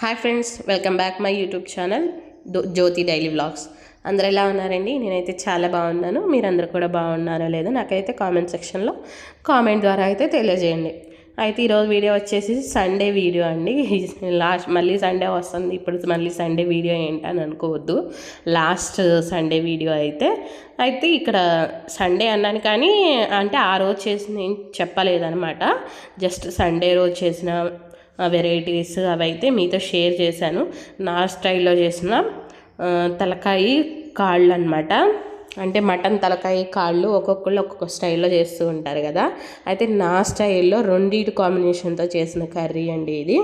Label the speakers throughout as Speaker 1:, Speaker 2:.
Speaker 1: Hi friends welcome back my YouTube channel Jyothi daily vlogs. అందరు ఎలా ఉన్నారండి? నేనైతే చాలా బాగున్నాను. మీరందరూ కూడా బాగున్నారో లేదో నాకైతే కామెంట్ సెక్షన్లో కామెంట్ ద్వారా అయితే తెలియజేయండి. అయితే ఈరోజు వీడియో వచ్చేసి సండే వీడియో అండి. లాస్ట్ మళ్ళీ సండే వస్తుంది. ఇప్పుడు మళ్ళీ సండే వీడియో ఏంటని అనుకోవద్దు. లాస్ట్ సండే వీడియో అయితే. అయితే ఇక్కడ సండే అన్నాను కానీ అంటే ఆ రోజు చేసిన నేను చెప్పలేదనమాట జస్ట్ సండే రోజు చేసిన వెరైటీస్ అవి అయితే మీతో షేర్ చేశాను. నా స్టైల్లో చేసిన తలకాయి కాళ్ళు అనమాట అంటే మటన్ తలకాయ కాళ్ళు ఒక్కొక్కళ్ళు ఒక్కొక్క స్టైల్లో చేస్తూ ఉంటారు కదా. అయితే నా స్టైల్లో రెండింటి కాంబినేషన్తో చేసిన కర్రీ అండి ఇది.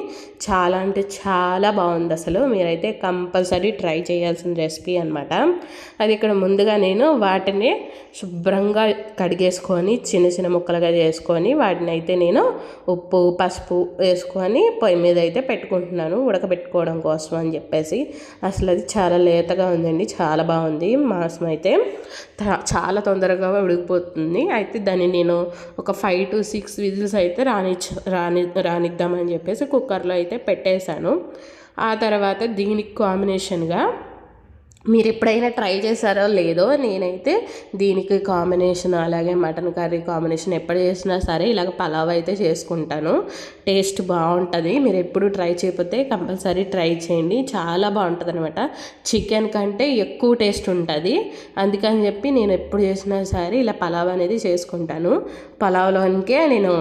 Speaker 1: చాలా అంటే చాలా బాగుంది అసలు. మీరైతే కంపల్సరీ ట్రై చేయాల్సిన రెసిపీ అనమాట అది ఇక్కడ ముందుగా నేను వాటిని శుభ్రంగా కడిగేసుకొని చిన్న చిన్న ముక్కలుగా చేసుకొని వాటిని అయితే నేను ఉప్పు పసుపు వేసుకొని పొయ్యి మీద అయితే పెట్టుకుంటున్నాను. ఉడకబెట్టుకోవడం కోసం అని చెప్పేసి. అసలు అది చాలా లేతగా ఉందండి. చాలా బాగుంది. మాంసం అయితే చాలా తొందరగా ఉడికిపోతుంది అయితే దాన్ని నేను ఒక ఫైవ్ టు సిక్స్ విజిల్స్ అయితే రానిచ్చ రాని రానిద్దామని చెప్పేసి కుక్కర్లో అయితే పెట్టేశాను. ఆ తర్వాత దీనికి కాంబినేషన్గా మీరు ఎప్పుడైనా ట్రై చేశారో లేదో నేనైతే దీనికి కాంబినేషన్ అలాగే మటన్ కర్రీ కాంబినేషన్ ఎప్పుడు చేసినా సరే ఇలాగ పలావ్ అయితే చేసుకుంటాను. టేస్ట్ బాగుంటుంది. మీరు ఎప్పుడు ట్రై చేయకపోతే కంపల్సరీ ట్రై చేయండి. చాలా బాగుంటుంది అనమాట చికెన్ కంటే ఎక్కువ టేస్ట్ ఉంటుంది. అందుకని చెప్పి నేను ఎప్పుడు చేసినా సరే ఇలా పలావ్ అనేది చేసుకుంటాను. పలావ్లోనికే నేను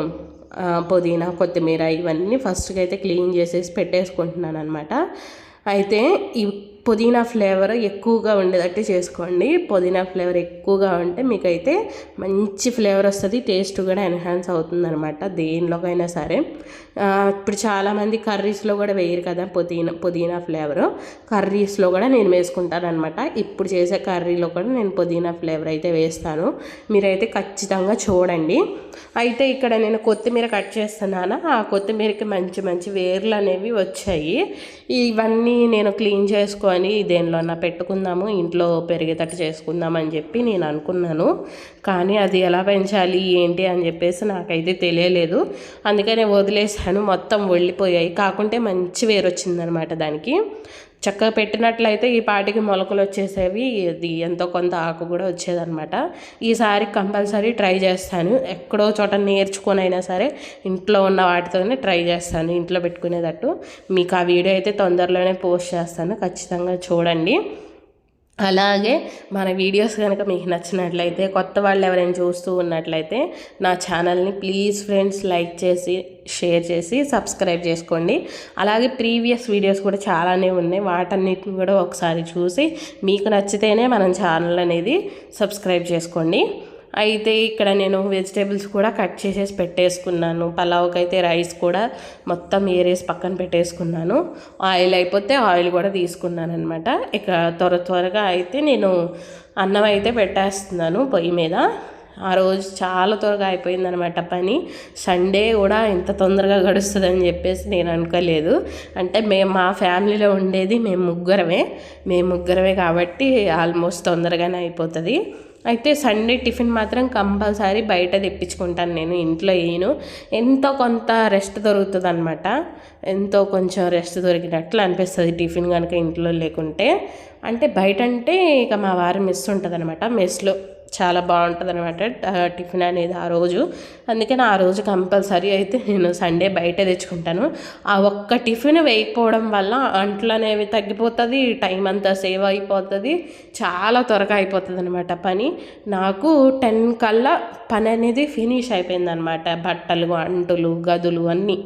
Speaker 1: పుదీనా కొత్తిమీర ఇవన్నీ ఫస్ట్గా అయితే క్లీన్ చేసేసి పెట్టేసుకుంటున్నాను అనమాట అయితే ఈ పుదీనా ఫ్లేవర్ ఎక్కువగా ఉండేటట్టు చేసుకోండి. పుదీనా ఫ్లేవర్ ఎక్కువగా ఉంటే మీకైతే మంచి ఫ్లేవర్ వస్తుంది టేస్ట్ కూడా ఎన్హాన్స్ అవుతుంది అనమాట దేనిలోకైనా సరే. ఇప్పుడు చాలామంది కర్రీస్లో కూడా వేయరు కదా పుదీనా పుదీనా ఫ్లేవర్. కర్రీస్లో కూడా నేను వేసుకుంటాను అనమాట ఇప్పుడు చేసే కర్రీలో కూడా నేను పుదీనా ఫ్లేవర్ అయితే వేస్తాను. మీరైతే ఖచ్చితంగా చూడండి. అయితే ఇక్కడ నేను కొత్తిమీర కట్ చేస్తున్నాను? ఆ కొత్తిమీరకి మంచి మంచి వేర్లు అనేవి వచ్చాయి. ఇవన్నీ నేను క్లీన్ చేసుకొని అని దేనిలోనా పెట్టుకుందాము ఇంట్లో పెరిగేటట్టు చేసుకుందాం అని చెప్పి నేను అనుకున్నాను. కానీ అది ఎలా పెంచాలి ఏంటి అని చెప్పేసి నాకైతే తెలియలేదు. అందుకనే వదిలేసాను మొత్తం వెళ్ళిపోయాయి. కాకుంటే మంచి వేరు వచ్చిందనమాట దానికి. చక్కగా పెట్టినట్లయితే ఈ పాటికి మొలకలు వచ్చేసేవి. అది ఎంతో కొంత ఆకు కూడా వచ్చేదనమాట ఈసారి కంపల్సరీ ట్రై చేస్తాను. ఎక్కడో చోట నేర్చుకొనైనా సరే ఇంట్లో ఉన్న వాటితోనే ట్రై చేస్తాను ఇంట్లో పెట్టుకునేటట్టు. మీకు ఆ వీడియో అయితే తొందరలోనే పోస్ట్ చేస్తాను. ఖచ్చితంగా చూడండి. అలాగే మన వీడియోస్ కనుక మీకు నచ్చినట్లయితే కొత్త వాళ్ళు ఎవరైనా చూస్తూ ఉన్నట్లయితే నా ఛానల్ని ప్లీజ్ ఫ్రెండ్స్ లైక్ చేసి షేర్ చేసి సబ్స్క్రైబ్ చేసుకోండి. అలాగే ప్రీవియస్ వీడియోస్ కూడా చాలానే ఉన్నాయి. వాటన్నిటిని కూడా ఒకసారి చూసి మీకు నచ్చితేనే మనం ఛానల్ అనేది సబ్స్క్రైబ్ చేసుకోండి. అయితే ఇక్కడ నేను వెజిటేబుల్స్ కూడా కట్ చేసేసి పెట్టేసుకున్నాను. పలావ్కి అయితే రైస్ కూడా మొత్తం ఏరేసి పక్కన పెట్టేసుకున్నాను. ఆయిల్ అయిపోతే ఆయిల్ కూడా తీసుకున్నాను అనమాట ఇక త్వర త్వరగా అయితే నేను అన్నం అయితే పెట్టేస్తున్నాను పొయ్యి మీద. ఆ రోజు చాలా త్వరగా అయిపోయిందనమాట పని. సండే కూడా ఇంత తొందరగా గడుస్తుందని చెప్పేసి నేను అనుకోలేదు. అంటే మేము మా ఫ్యామిలీలో ఉండేది మేము ముగ్గురమే. మేము ముగ్గురమే కాబట్టి ఆల్మోస్ట్ తొందరగానే అయిపోతుంది. అయితే సండే టిఫిన్ మాత్రం కంపల్సరీ బయట తెప్పించుకుంటాను నేను ఇంట్లో వేయను ఎంతో కొంత రెస్ట్ దొరుకుతుంది అనమాట ఎంతో కొంచెం రెస్ట్ దొరికినట్లు అనిపిస్తుంది టిఫిన్ కనుక ఇంట్లో లేకుంటే. అంటే బయట అంటే ఇక మా వారు మెస్ ఉంటుంది అనమాట మెస్లో. చాలా బాగుంటుంది అనమాట టిఫిన్ అనేది ఆ రోజు. అందుకని ఆ రోజు కంపల్సరీ అయితే నేను సండే బయట తెచ్చుకుంటాను. ఆ ఒక్క టిఫిన్ వేయకపోవడం వల్ల అంట్లు అనేవి తగ్గిపోతుంది టైం అంతా సేవ్ అయిపోతుంది చాలా త్వరగా అయిపోతుంది అనమాట పని. నాకు టెన్ కల్లా పని అనేది ఫినిష్ అయిపోయింది అనమాట బట్టలు అంటులు గదులు అన్నీ.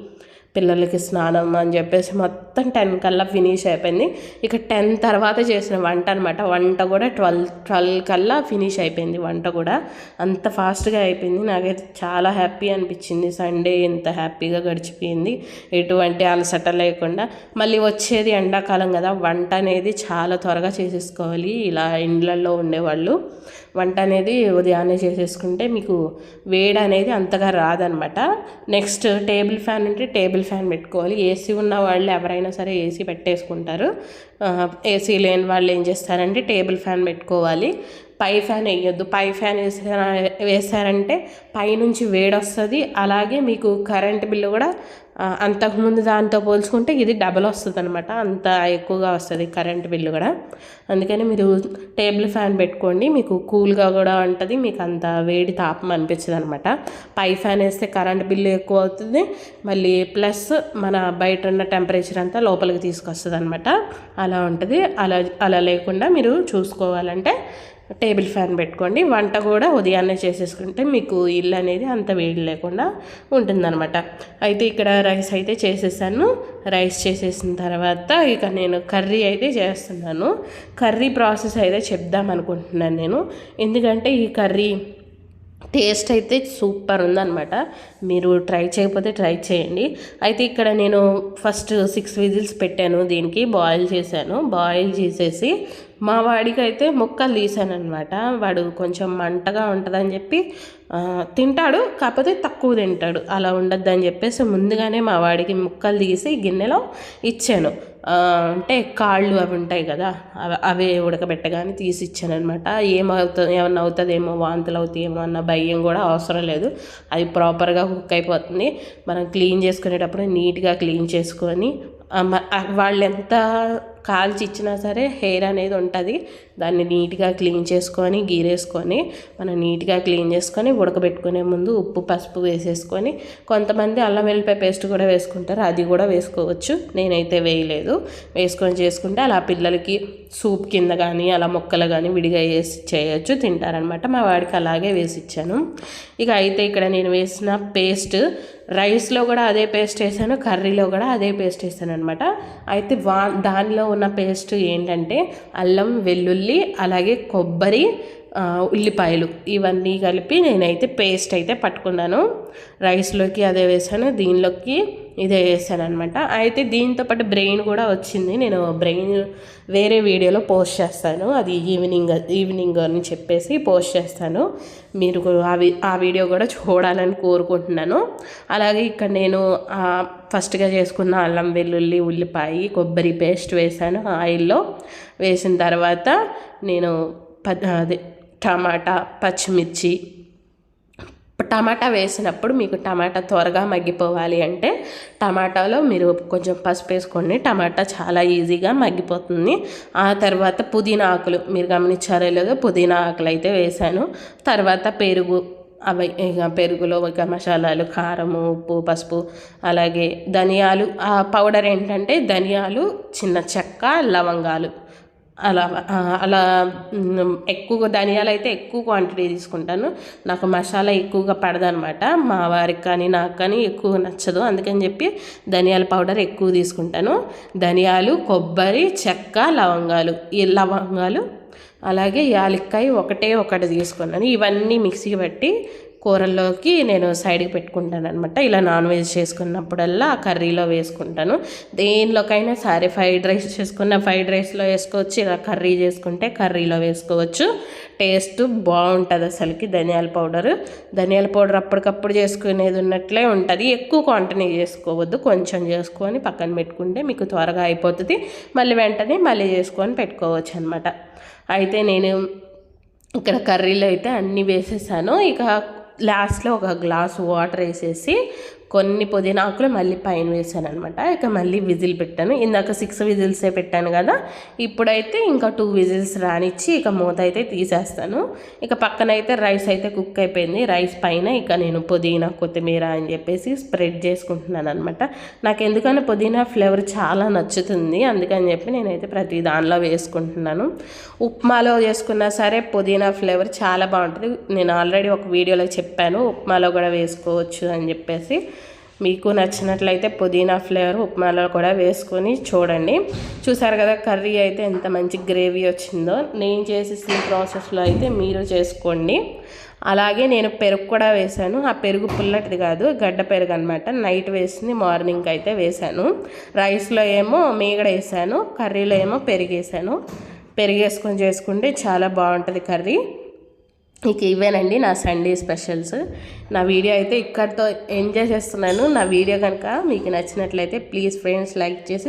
Speaker 1: పిల్లలకి స్నానం అని చెప్పేసి మొత్తం టెన్ కల్లా ఫినిష్ అయిపోయింది. ఇక టెన్ తర్వాత చేసిన వంట అనమాట వంట కూడా ట్వెల్వ్ ట్వెల్వ్ కల్లా ఫినిష్ అయిపోయింది వంట కూడా. అంత ఫాస్ట్గా అయిపోయింది. నాకైతే చాలా హ్యాపీ అనిపించింది. సండే ఎంత హ్యాపీగా గడిచిపోయింది. ఎటువంటి అలసట లేకుండా. మళ్ళీ వచ్చేది ఎండాకాలం కదా. వంట అనేది చాలా త్వరగా చేసేసుకోవాలి. ఇలా ఇండ్లలో ఉండేవాళ్ళు. వంట అనేది ఉదయాన్నే చేసేసుకుంటే మీకు వేడి అనేది అంతగా రాదనమాట నెక్స్ట్ టేబుల్ ఫ్యాన్ ఉంటే టేబుల్ ఫ్యాన్ పెట్టుకోవాలి. ఏసీ ఉన్న వాళ్ళు ఎవరైనా సరే ఏసీ పెట్టేసుకుంటారు. ఏసీ లేని వాళ్ళు ఏం చేస్తారంటే టేబుల్ ఫ్యాన్ పెట్టుకోవాలి. పై ఫ్యాన్ వేయొద్దు. పై ఫ్యాన్ వేసారా వేసారంటే పైనుంచి వేడి వస్తుంది అలాగే మీకు కరెంట్ బిల్లు కూడా అంతకుముందు దాంతో పోల్చుకుంటే ఇది డబల్ వస్తుంది అనమాట అంత ఎక్కువగా వస్తుంది కరెంట్ బిల్లు కూడా. అందుకని మీరు టేబుల్ ఫ్యాన్ పెట్టుకోండి. మీకు కూల్గా కూడా ఉంటుంది. మీకు అంత వేడి తాపం అనిపించదు అనమాట పై ఫ్యాన్ వేస్తే కరెంట్ బిల్లు ఎక్కువ అవుతుంది. మళ్ళీ ప్లస్ మన బయట ఉన్న టెంపరేచర్ అంతా లోపలికి తీసుకొస్తుంది అనమాట అలా ఉంటుంది. అలా అలా లేకుండా మీరు చూసుకోవాలంటే టేబుల్ ఫ్యాన్ పెట్టుకోండి. వంట కూడా ఉదయాన్నే చేసేసుకుంటే మీకు ఇల్లు అనేది అంత వేడి లేకుండా ఉంటుందన్నమాట. అయితే ఇక్కడ రైస్ అయితే చేసేసాను. రైస్ చేసేసిన తర్వాత ఇక నేను కర్రీ అయితే చేస్తున్నాను. కర్రీ ప్రాసెస్ అయితే చెప్దాం అనుకుంటున్నాను నేను. ఎందుకంటే ఈ కర్రీ టేస్ట్ అయితే సూపర్ ఉందన్నమాట. మీరు ట్రై చేయకపోతే ట్రై చేయండి. అయితే ఇక్కడ నేను ఫస్ట్ సిక్స్ విజిల్స్ పెట్టాను దీనికి బాయిల్ చేశాను. బాయిల్ చేసేసి మా వాడికి అయితే ముక్కలు తీసాను అనమాట వాడు కొంచెం మంటగా ఉంటుందని చెప్పి తింటాడు కాకపోతే తక్కువ తింటాడు. అలా ఉండద్దని చెప్పేసి ముందుగానే మా వాడికి ముక్కలు తీసి గిన్నెలో ఇచ్చాను. అంటే కాళ్ళు అవి ఉంటాయి కదా అవి అవి ఉడకబెట్టగానే తీసి ఇచ్చాను అనమాట ఏమవుతుంది ఏమన్నా అవుతుందేమో వాంతులు అవుతాయేమో అన్న భయం కూడా అవసరం లేదు. అది ప్రాపర్గా కుక్ అయిపోతుంది. మనం క్లీన్ చేసుకునేటప్పుడు నీట్గా క్లీన్ చేసుకొని వాళ్ళు ఎంత కాల్చి ఇచ్చినా సరే హెయిర్ అనేది ఉంటుంది. దాన్ని నీట్గా క్లీన్ చేసుకొని గీరేసుకొని మనం నీట్గా క్లీన్ చేసుకొని ఉడకబెట్టుకునే ముందు ఉప్పు పసుపు వేసేసుకొని కొంతమంది అల్లం వెల్లిపాయ పేస్ట్ కూడా వేసుకుంటారు. అది కూడా వేసుకోవచ్చు. నేనైతే వేయలేదు. వేసుకొని చేసుకుంటే అలా పిల్లలకి సూప్ కింద కానీ అలా ముక్కలు కానీ విడిగా వేసి చేయొచ్చు. తింటారనమాట మా వాడికి అలాగే వేసి ఇచ్చాను. ఇక అయితే ఇక్కడ నేను వేసిన పేస్ట్ రైస్లో కూడా అదే పేస్ట్ వేసాను కర్రీలో కూడా అదే పేస్ట్ వేసాను అనమాట అయితే వా దానిలో ఉన్న పేస్ట్ ఏంటంటే అల్లం వెల్లుల్లి అలాగే కొబ్బరి ఉల్లిపాయలు ఇవన్నీ కలిపి నేనైతే పేస్ట్ అయితే పట్టుకున్నాను. రైస్లోకి అదే వేసాను దీనిలోకి ఇదే వేసాను అనమాట అయితే దీంతో పాటు బ్రెయిన్ కూడా వచ్చింది. నేను బ్రెయిన్ వేరే వీడియోలో పోస్ట్ చేస్తాను. అది ఈవినింగ్ ఈవినింగ్ అని చెప్పేసి పోస్ట్ చేస్తాను. మీరు ఆ వి- ఆ వీడియో కూడా చూడాలని కోరుకుంటున్నాను. అలాగే ఇక్కడ నేను ఫస్ట్గా చేసుకున్న అల్లం వెల్లుల్లి ఉల్లిపాయ కొబ్బరి పేస్ట్ వేసాను ఆయిల్లో. వేసిన తర్వాత నేను ప అదే టమాటా పచ్చిమిర్చి టమాటా వేసినప్పుడు మీకు టమాటా త్వరగా మగ్గిపోవాలి అంటే టమాటాలో మీరు కొంచెం పసుపు వేసుకోండి. టమాటా చాలా ఈజీగా మగ్గిపోతుంది. ఆ తర్వాత పుదీనా ఆకులు మీరు గమనించారో లేదో పుదీనా ఆకులు అయితే వేసాను తర్వాత పెరుగు అవి ఇక పెరుగులో ఇక మసాలాలు కారము ఉప్పు పసుపు అలాగే ధనియాలు. ఆ పౌడర్ ఏంటంటే ధనియాలు చిన్న చెక్క లవంగాలు. అలా అలా ఎక్కువగా ఎక్కువ ధనియాలు అయితే ఎక్కువ క్వాంటిటీ తీసుకుంటాను. నాకు మసాలా ఎక్కువగా పడదనమాట. మా వారికి కానీ నాకు కానీ ఎక్కువ నచ్చదు. అందుకని చెప్పి ధనియాల పౌడర్ ఎక్కువ తీసుకుంటాను. ధనియాలు కొబ్బరి చెక్క లవంగాలు. ఈ లవంగాలు అలాగే యాలక్కాయ ఒకటే ఒకటి తీసుకున్నాను. ఇవన్నీ మిక్సీ పట్టి కూరల్లోకి నేను సైడ్కి పెట్టుకుంటాను అనమాట ఇలా నాన్ వెజ్ చేసుకున్నప్పుడల్లా కర్రీలో వేసుకుంటాను. దేనిలోకైనా సరే ఫ్రైడ్ రైస్ చేసుకున్న ఫ్రైడ్ రైస్లో వేసుకోవచ్చు ఇలా కర్రీ చేసుకుంటే కర్రీలో వేసుకోవచ్చు. టేస్ట్ బాగుంటుంది అసలుకి ధనియాల పౌడర్. ధనియాల పౌడర్ అప్పటికప్పుడు చేసుకునేది ఉన్నట్లే ఉంటుంది. ఎక్కువ క్వాంటిటీ చేసుకోవద్దు కొంచెం చేసుకొని పక్కన పెట్టుకుంటే మీకు త్వరగా అయిపోతుంది. మళ్ళీ వెంటనే మళ్ళీ చేసుకొని పెట్టుకోవచ్చు అనమాట అయితే నేను ఇక్కడ కర్రీలో అయితే అన్నీ వేసేసాను. ఇక లాస్ట్లో ఒక గ్లాస్ వాటర్ వేసేసి కొన్ని పుదీనాకులు మళ్ళీ పైన వేసాను అనమాట ఇక మళ్ళీ విజిల్ పెట్టాను. ఇందాక సిక్స్ విజిల్సే పెట్టాను కదా. ఇప్పుడైతే ఇంకా టూ విజిల్స్ రానిచ్చి ఇక మూత అయితే తీసేస్తాను. ఇక పక్కన అయితే రైస్ అయితే కుక్ అయిపోయింది. రైస్ పైన ఇక నేను పుదీనా కొత్తిమీర అని చెప్పేసి స్ప్రెడ్ చేసుకుంటున్నాను అనమాట నాకు ఎందుకని పుదీనా ఫ్లేవర్ చాలా నచ్చుతుంది. అందుకని చెప్పి నేనైతే ప్రతి దానిలో వేసుకుంటున్నాను. ఉప్మాలో చేసుకున్నా సరే పుదీనా ఫ్లేవర్ చాలా బాగుంటుంది. నేను ఆల్రెడీ ఒక వీడియోలో చెప్పాను. ఉప్మాలో కూడా వేసుకోవచ్చు అని చెప్పేసి. మీకు నచ్చినట్లయితే పుదీనా ఫ్లేవర్ ఉప్మాలో కూడా వేసుకొని చూడండి. చూసారు కదా కర్రీ అయితే ఎంత మంచి గ్రేవీ వచ్చిందో. నేను చేసేసిన ప్రాసెస్లో అయితే మీరు చేసుకోండి. అలాగే నేను పెరుగు కూడా వేశాను. ఆ పెరుగు పుల్లటిది కాదు గడ్డ పెరుగు అనమాట నైట్ వేసింది మార్నింగ్ అయితే వేశాను. రైస్లో ఏమో మీగడ వేసాను కర్రీలో ఏమో పెరిగేసాను పెరిగేసుకొని చేసుకుంటే చాలా బాగుంటుంది కర్రీ. ఇక ఇవేనండి నా సండే స్పెషల్స్. నా వీడియో అయితే ఇక్కడితో ఎంజాయ్ చేస్తున్నాను నా వీడియో కనుక మీకు నచ్చినట్లయితే ప్లీజ్ ఫ్రెండ్స్ లైక్ చేసి